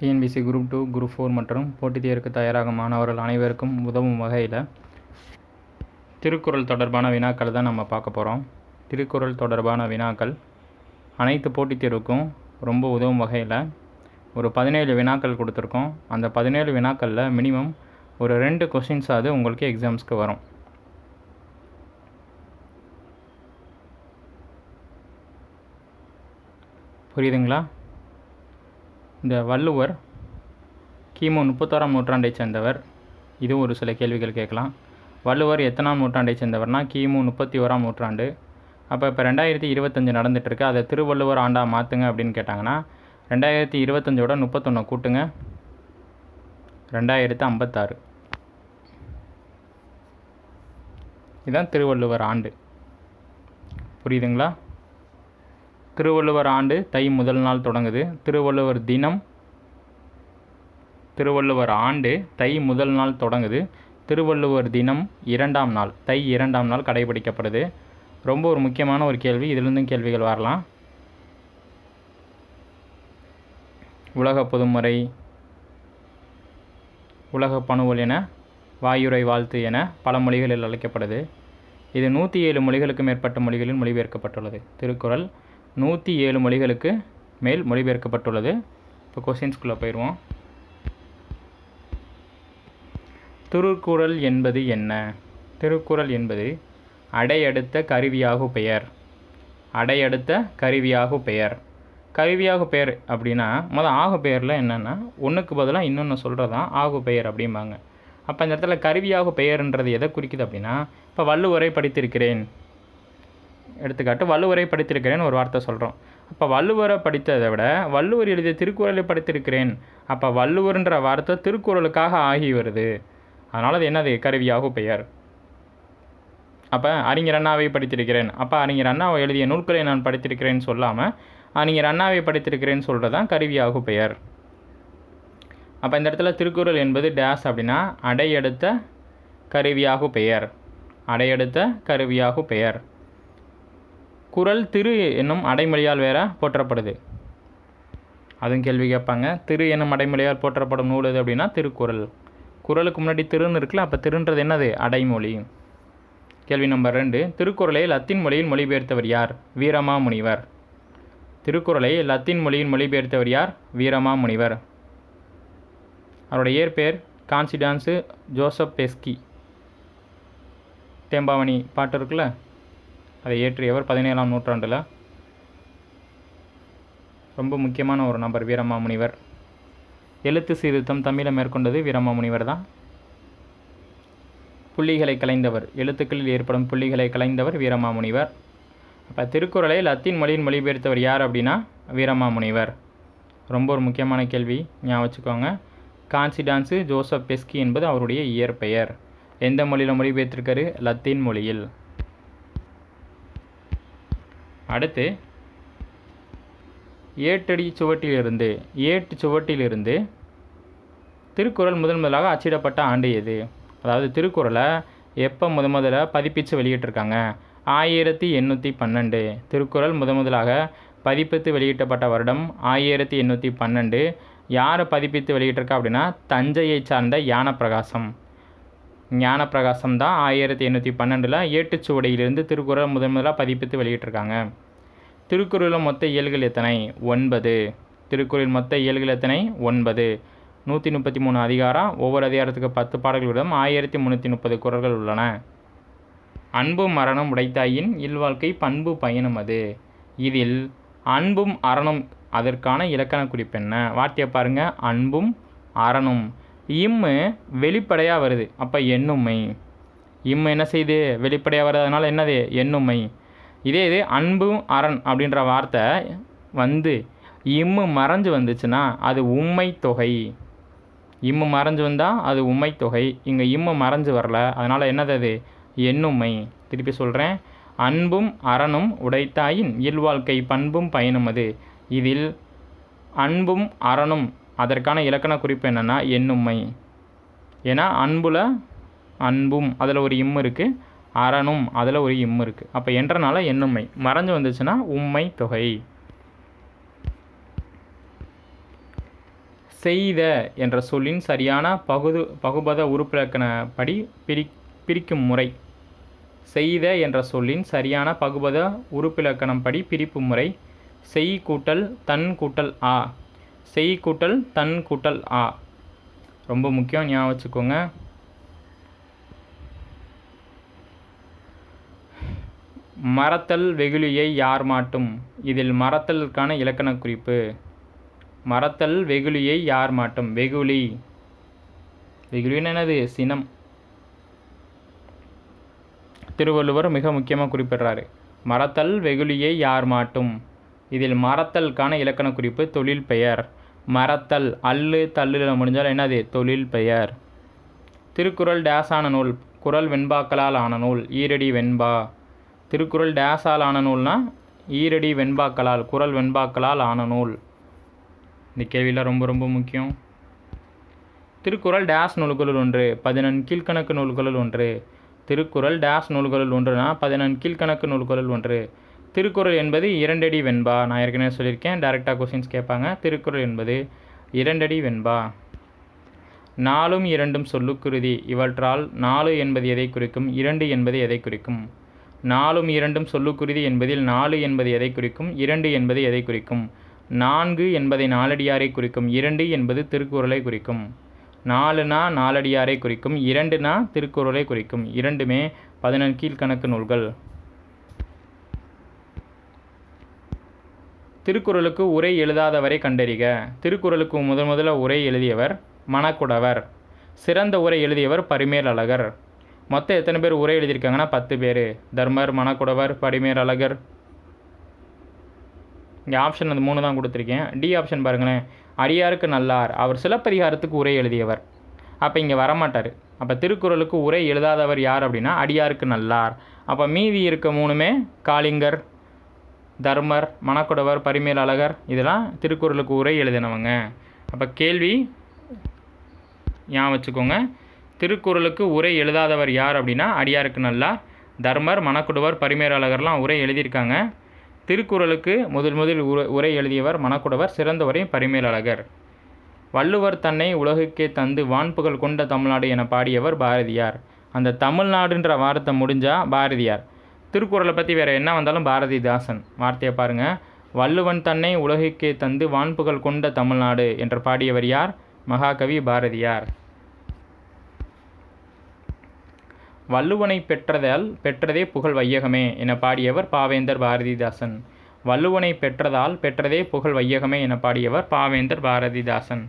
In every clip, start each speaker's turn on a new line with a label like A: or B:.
A: TNPSC group two group four மற்றும் போட்டித் தேர்வுக்கு தயாராக மாணவர்கள் அனைவருக்கும் உதவும் வகையில் திருக்குறள் தொடர்பான வினாக்கள் தான் நம்ம பார்க்க போகிறோம் திருக்குறள் தொடர்பான வினாக்கள் அனைத்து போட்டித் தேர்வுக்கும் ரொம்ப உதவும் வகையில் ஒரு பதினேழு வினாக்கள் கொடுத்துருக்கோம். அந்த பதினேழு வினாக்களில் மினிமம் ஒரு ரெண்டு கொஷின்ஸாவது உங்களுக்கு எக்ஸாம்ஸ்க்கு வரும். புரியுதுங்களா? இந்த வள்ளுவர் கிமு முப்பத்தோராம் நூற்றாண்டை சேர்ந்தவர். இது ஒரு சில கேள்விகள் கேட்கலாம். வள்ளுவர் எத்தனாம் நூற்றாண்டை சேர்ந்தவர்னா கிமு முப்பத்தி ஓராம் நூற்றாண்டு. அப்போ இப்போ ரெண்டாயிரத்தி இருபத்தஞ்சு நடந்துகிட்ருக்கு அதை திருவள்ளுவர் ஆண்டாக மாற்றுங்க அப்படின்னு கேட்டாங்கன்னா ரெண்டாயிரத்தி இருபத்தஞ்சோட முப்பத்தொன்று கூட்டுங்க. ரெண்டாயிரத்து ஐம்பத்தாறு. இதுதான் திருவள்ளுவர் ஆண்டு. புரியுதுங்களா? திருவள்ளுவர் ஆண்டு தை முதல் நாள் தொடங்குது. திருவள்ளுவர் தினம் திருவள்ளுவர் ஆண்டு தை முதல் நாள் தொடங்குது. திருவள்ளுவர் தினம் இரண்டாம் நாள் தை இரண்டாம் நாள் கடைபிடிக்கப்படுது. ரொம்ப ஒரு முக்கியமான ஒரு கேள்வி இதிலிருந்தும் கேள்விகள் வரலாம். உலக பொதுமுறை உலக பணுவல் என வாயுரை வாழ்த்து என பல மொழிகளில் அழைக்கப்படுது. இது நூற்றி ஏழு மொழிகளுக்கு மேற்பட்ட மொழிகளில் மொழிபெயர்க்கப்பட்டுள்ளது. திருக்குறள் நூற்றி ஏழு மொழிகளுக்கு மேல் மொழிபெயர்க்கப்பட்டுள்ளது. இப்போ கொஸ்டின்ஸ்குள்ளே போயிடுவோம். திருக்குறள் என்பது என்ன? திருக்குறள் என்பது அடையடுத்த கருவியாகு பெயர். அடையடுத்த கருவியாகு பெயர். கருவியாகு பெயர் அப்படின்னா மொதல் ஆகு பெயரில் என்னென்னா ஒன்றுக்கு பதிலாக இன்னொன்று சொல்கிறதான் ஆகு பெயர் அப்படிம்பாங்க. அப்போ இந்த இடத்துல கருவியாகு பெயர்ன்றது எதை குறிக்குது அப்படின்னா இப்போ வள்ளுவரை படித்திருக்கிறேன். எடுத்துக்காட்டு வள்ளுவரை படித்திருக்கிறேன் ஒரு வார்த்தை சொல்கிறோம் அப்போ வள்ளுவரை படித்ததை விட வள்ளுவர் எழுதிய திருக்குறளை படித்திருக்கிறேன். அப்போ வள்ளுவர்ன்ற வார்த்தை திருக்குறளுக்காக ஆகி வருது. அதனால் அது என்னது? கருவியாகு பெயர். அப்போ அறிஞர் அண்ணாவை படித்திருக்கிறேன். அப்போ அறிஞர் அண்ணாவை எழுதிய நூல்களை நான் படித்திருக்கிறேன்னு சொல்லாமல் அறிஞர் அண்ணாவை படித்திருக்கிறேன்னு சொல்கிறது தான் கருவியாகு பெயர். அப்போ இந்த இடத்துல திருக்குறள் என்பது டேஸ் அப்படின்னா அடையெடுத்த கருவியாகு பெயர். அடையெடுத்த கருவியாகு பெயர். குரல் திரு என்னும் அடைமொழியால் வேற போற்றப்படுது. அதுவும் கேள்வி கேட்பாங்க. திரு என்னும் அடைமொழியால் போற்றப்படும் நூல் எது அப்படின்னா திருக்குறள். குரலுக்கு முன்னாடி திருன்னு இருக்குல்ல அப்போ திருன்றது என்னது? அடைமொழி. கேள்வி நம்பர் ரெண்டு. திருக்குறளை லத்தீன் மொழியில் மொழிபெயர்த்தவர் யார்? வீரமா முனிவர் திருக்குறளை லத்தீன் மொழியில் மொழிபெயர்த்தவர் யார்? வீரமா முனிவர் அவருடைய இயற்பெயர் கான்சிடான்ஸு ஜோசப் பெஸ்கி. தேம்பாவணி பாட்டு இருக்குல்ல அதை இயற்றியவர் பதினேழாம் நூற்றாண்டில் ரொம்ப முக்கியமான ஒரு நபர் வீரமாமுனிவர். எழுத்து சீர்திருத்தம் தமிழை மேற்கொண்டது வீரமாமுனிவர் தான். புள்ளிகளை கலைந்தவர் எழுத்துக்களில் ஏற்படும் புள்ளிகளை கலைந்தவர் வீரமாமுனிவர். அப்போ திருக்குறளை லத்தீன் மொழியின் மொழிபெயர்த்தவர் யார் அப்படின்னா வீரமாமுனிவர். ரொம்ப ஒரு முக்கியமான கேள்வி ஞாபகம் வச்சுக்கோங்க. கான்சிடான்ஸு ஜோசப் பெஸ்கி என்பது அவருடைய இயற்பெயர். எந்த மொழியில் மொழிபெயர்த்திருக்காரு? லத்தீன் மொழியில். அடுத்து ஏட்டடி சுவட்டிலிருந்து ஏட்டு சுவட்டிலிருந்து திருக்குறள் முதன் முதலாக அச்சிடப்பட்ட ஆண்டு எது? அதாவது திருக்குறளை எப்போ முத முதல்ல பதிப்பித்து வெளியிட்டிருக்காங்க? ஆயிரத்தி எண்ணூற்றி பன்னெண்டு. திருக்குறள் முத முதலாக பதிப்பித்து வெளியிட்டப்பட்ட வருடம் ஆயிரத்தி எண்ணூற்றி பன்னெண்டு. யாரை பதிப்பித்து வெளியிட்டிருக்கா அப்படின்னா தஞ்சையை சார்ந்த யானப்பிரகாசம். ஞானப்பிரகாசம் தான் ஆயிரத்தி எண்ணூற்றி பன்னெண்டில் ஏட்டுச்சுவடியிலிருந்து திருக்குறள் முதன் முதலாக பதிப்பித்து வெளியிட்டிருக்காங்க. திருக்குறளில் மொத்த இயல்கள் எத்தனை? ஒன்பது. திருக்குறளில் மொத்த இயல்கள் எத்தனை? ஒன்பது. நூற்றி முப்பத்தி மூணு அதிகாரம் ஒவ்வொரு அதிகாரத்துக்கு பத்து பாடல்களிடம் ஆயிரத்தி முந்நூற்றி முப்பது குரல்கள் உள்ளன. அன்பும் மரணம் உடைத்தாயின் இல்வாழ்க்கை பண்பு பயணம் அது. இதில் அன்பும் அறனும் அதற்கான இலக்கண குறிப்பு என்ன வார்த்தையை பாருங்க. அன்பும் அறனும். இம்மு வெளிப்படையாக வருது. அப்போ எண்ணுமை. இம்மு என்ன செய்யுது வெளிப்படையாக வர்றதுனால என்னது? எண்ணுமை. இதே இது அன்பும் அரண் அப்படின்ற வார்த்தை வந்து இம்மு மறைஞ்சு வந்துச்சுன்னா அது உண்மை தொகை. இம்மு மறைஞ்சு வந்தால் அது உண்மை தொகை. இங்கே இம்மு மறைஞ்சு வரல. அதனால் என்னது அது? எண்ணுமை. திருப்பி சொல்கிறேன் அன்பும் அறனும் உடைத்தாயின் இல்வாழ்க்கை பண்பும் பயனும் அது. இதில் அன்பும் அறனும் அதற்கான இலக்கண குறிப்பு என்னென்னா எண்ணுமை. ஏன்னா அன்புல அன்பும் அதில் ஒரு இம் இருக்குது அறனும் அதில் ஒரு இம் இருக்குது அப்போ என்றனால எண்ணுமை. மறைஞ்சு வந்துச்சுன்னா உண்மை தொகை. செய்த என்ற சொல்லின் சரியான பகுது பகுபத உறுப்பிலக்கணப்படி பிரி பிரிக்கும் முறை. செய்த என்ற சொல்லின் சரியான பகுபத உறுப்பிலக்கணப்படி பிரிப்பு முறை. செய் கூட்டல் தன் கூட்டல் ஆ. செய் கூட்டல் தன் கூட்டல் ஆ. ரொம்ப முக்கியம் ஞாபகம் வச்சுக்கோங்க. மறத்தல் வெகுளியை யார் மாட்டும்? இதில் மறத்தலுக்கான இலக்கண குறிப்பு. மறத்தல் வெகுளியை யார் மாட்டும்? வெகுளி. வெகுளின்னு என்னது? சினம். திருவள்ளுவர் மிக முக்கியமாக குறிப்பிடுறாரு. மறத்தல் வெகுளியை யார் மாட்டும்? இதில் மறத்தலுக்கான இலக்கண குறிப்பு தொழில் பெயர். மறத்தல் அல்லு தள்ளுல முடிஞ்சால் என்னது? தொழில் பெயர். திருக்குறள் டேஸ் ஆன நூல் குறள் வெண்பாக்களால் ஆன நூல் ஈரடி வெண்பா. திருக்குறள் டேஸால் ஆன நூல்னா ஈரடி வெண்பாக்களால் குறள் வெண்பாக்களால் ஆன நூல். இந்த கேள்வியில் ரொம்ப ரொம்ப முக்கியம். திருக்குறள் டேஸ் நூல்களுள் ஒன்று பதினெண் கீழ்கணக்கு நூல்களுள் ஒன்று. திருக்குறள் டேஸ் நூல்களுள் ஒன்றுனா பதினெண் கீழ்கணக்கு நூல்களுள் ஒன்று. திருக்குறள் என்பது இரண்டடி வெண்பா. நான் ஏற்கனவே சொல்லியிருக்கேன் டைரெக்டாக கொஸ்டின்ஸ் கேட்பாங்க. திருக்குறள் என்பது இரண்டடி வெண்பா. நாலும் இரண்டும் சொல்லுக்குருதி இவற்றால் நாலு என்பது எதை குறிக்கும்? இரண்டு என்பது எதை குறிக்கும்? நாலும் இரண்டும் சொல்லுக்குருதி என்பதில் நாலு என்பது எதை குறிக்கும்? இரண்டு என்பது எதை குறிக்கும்? நான்கு என்பதை நாலடியாரை குறிக்கும். இரண்டு என்பது திருக்குறளை குறிக்கும். நாலுனா நாலடியாரை குறிக்கும். இரண்டுனா திருக்குறளை குறிக்கும். இரண்டுமே பதினெண் கீழ்கணக்கு நூல்கள். திருக்குறளுக்கு உரை எழுதாதவரை கண்டறிக. திருக்குறளுக்கு முதன் முதல உரை எழுதியவர் மணக்குடவர். சிறந்த உரை எழுதியவர் பரிமேல் அழகர். மொத்தம் எத்தனை பேர் உரை எழுதியிருக்காங்கன்னா பத்து பேர். தர்மர் மணக்குடவர் பரிமேல் அழகர். இங்கே ஆப்ஷன் அந்த மூணு தான் கொடுத்துருக்கேன். டி ஆப்ஷன் பாருங்களேன். அடியாருக்கு நல்லார். அவர் சிலப்பதிகாரத்துக்கு உரை எழுதியவர். அப்போ இங்கே வரமாட்டார். அப்போ திருக்குறளுக்கு உரை எழுதாதவர் யார் அப்படின்னா அடியாருக்கு நல்லார். அப்போ மீதி இருக்க மூணுமே காளிங்கர் தர்மர் மணக்குடவர் பரிமேல் அழகர் இதெல்லாம் திருக்குறளுக்கு உரை எழுதினவங்க. அப்போ கேள்வி ஞாபகம் வச்சுக்கோங்க. திருக்குறளுக்கு உரை எழுதாதவர் யார் அப்படின்னா அடியாருக்கு நல்லா தர்மர் மணக்குடவர் பரிமேல் அழகர்லாம் உரை எழுதியிருக்காங்க. திருக்குறளுக்கு முதல் முதல் உரை உரை எழுதியவர் மணக்குடவர் சிறந்தவரையும் பரிமேலழகர் வள்ளுவர் தன்னை உலகுக்கே தந்து வான்புகள் கொண்ட தமிழ்நாடு என பாடியவர் பாரதியார். அந்த தமிழ்நாடுன்ற வார்த்தை முடிஞ்சால் பாரதியார். திருக்குறளை பற்றி வேறு என்ன வந்தாலும் பாரதிதாசன். வார்த்தையை பாருங்கள் வள்ளுவன் தன்னை உலகுக்கே தந்து வான்புகழ் கொண்ட தமிழ்நாடு என்று பாடியவர் யார்? மகாகவி பாரதியார். வள்ளுவனை பெற்றதால் பெற்றதே புகழ் வையகமே என பாடியவர் பாவேந்தர் பாரதிதாசன். வள்ளுவனை பெற்றதால் பெற்றதே புகழ் வையகமே என பாடியவர் பாவேந்தர் பாரதிதாசன்.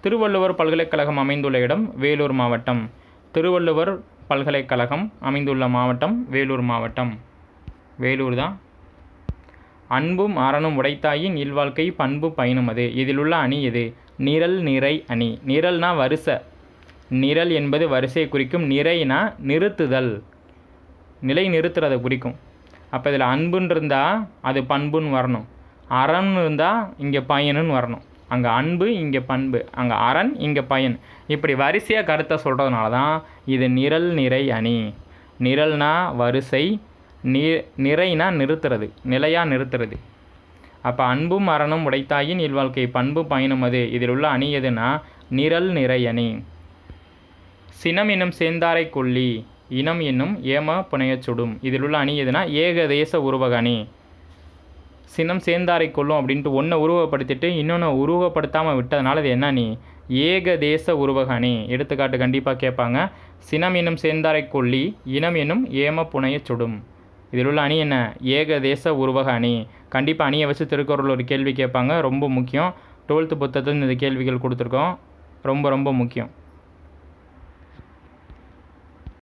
A: திருவள்ளுவர் பல்கலைக்கழகம் அமைந்துள்ள இடம் வேலூர் மாவட்டம். திருவள்ளுவர் பல்கலைக்கழகம் அமைந்துள்ள மாவட்டம் வேலூர் மாவட்டம். வேலூர் தான் அன்பும் அறனும் உடைத்தாயின் இல்வாழ்க்கை பண்பு பயனும் அது. இதிலுள்ள அணி எது? நிரல் நிறை அணி. நிரல்னா வரிசை. நிரல் என்பது வரிசையை குறிக்கும். நிறைனா நிறுத்துதல். நிலை நிறுத்துறதை குறிக்கும். அப்போ இதில் அன்புன்னு இருந்தால் அது பண்புன்னு வரணும். அறம்னு இருந்தால் இங்கே பயனுன்னு வரணும். அங்கே அன்பு இங்கே பண்பு. அங்கே அரண் இங்கே பயன். இப்படி வரிசையாக கருத்தை சொல்கிறதுனால தான் இது நிரல் நிறை அணி. நிரல்னா வரிசை நி நிறைனா நிறுத்துறது நிலையாக நிறுத்துறது. அப்போ அன்பும் அரணும் உடைத்தாயின் இல்வாழ்க்கை பண்பு பயனும் அது. இதில் உள்ள அணி எதுனா நிரல் நிறை அணி. சினம் என்னும் சேந்தாரை கொல்லி இனம் என்னும் ஏம புனையச் சுடும். இதில் உள்ள அணி எதுனா ஏகதேச உருவக அணி. சினம் சேர்ந்தாரை கொள்ளும் அப்படின்ட்டு ஒன்றை உருவப்படுத்திட்டு இன்னொன்று உருவப்படுத்தாமல் விட்டதுனால இது என்ன நீ? ஏகதேச தேச உருவகணி. எடுத்துக்காட்டு கண்டிப்பாக கேட்பாங்க. சினம் என்னும் சேர்ந்தாரை கொல்லி இனம் என்னும் ஏம புனைய சுடும். இதில் உள்ள அணி என்ன? ஏகதேச உருவக அணி கண்டிப்பாக அணியை வச்சு திருக்குறள் ஒரு கேள்வி கேட்பாங்க. ரொம்ப முக்கியம். டுவெல்த்து புத்தகத்தில் இந்த கேள்விகள் கொடுத்துருக்கோம். ரொம்ப ரொம்ப முக்கியம்.